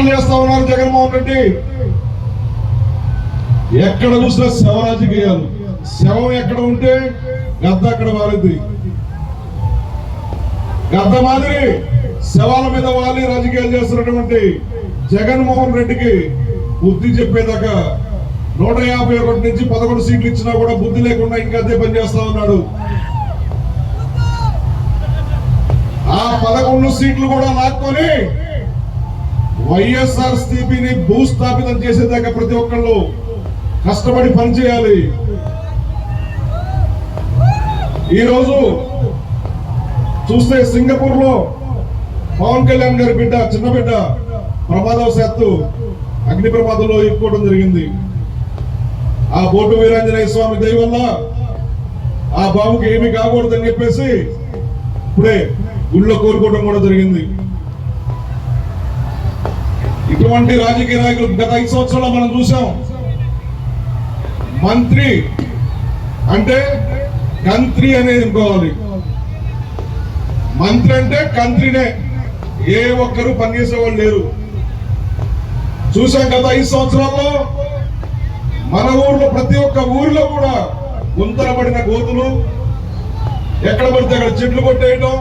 కుట్రలు చేస్తా ఉన్నారు జగన్మోహన్ రెడ్డి? ఎక్కడ చూసినా శవ రాజకీయాలు. శవం ఎక్కడ ఉంటే గద్ద అక్కడ వాలింది గద్ద మాదిరి శవాల మీద వాలి రాజకీయాలు చేస్తున్నటువంటి జగన్మోహన్ రెడ్డికి బుద్ధి చెప్పేదాకా నూట యాభై ఒకటి నుంచి పదకొండు సీట్లు ఇచ్చినా కూడా బుద్ధి లేకుండా ఇంకా అదే పని చేస్తా ఉన్నాడు. ఆ పదకొండు సీట్లు కూడా లాక్కొని వైఎస్ఆర్ స్థితిని భూస్థాపితం చేసేదాకా ప్రతి ఒక్కళ్ళు కష్టపడి పనిచేయాలి. ఈరోజు చూస్తే సింగపూర్లో పవన్ కళ్యాణ్ గారి బిడ్డ చిన్న బిడ్డ ప్రమాదవశాత్తు అగ్ని ప్రమాదంలో ఇరుక్కోవడం జరిగింది. ఆ బోటు వీరాంజనేయ స్వామి దయ వల్ల ఆ బాబుకి ఏమీ కాకూడదని చెప్పేసి ఇప్పుడే గుళ్ళో కోరుకోవడం కూడా జరిగింది. ఇటువంటి రాజకీయ నాయకులు గత ఐదు సంవత్సరాల్లో మనం చూసాం. మంత్రి అంటే కంత్రి అనేది అనుకోవాలి మంత్రి అంటే కంత్రినే. ఏ ఒక్కరు పనిచేసేవాళ్ళు లేరు. చూసాం గత ఐదు సంవత్సరాల్లో మన ఊర్లో ప్రతి ఒక్క ఊరిలో కూడా గుంతల పడిన గోతులు ఎక్కడ పడితే అక్కడ చెట్లు కొట్టేయడం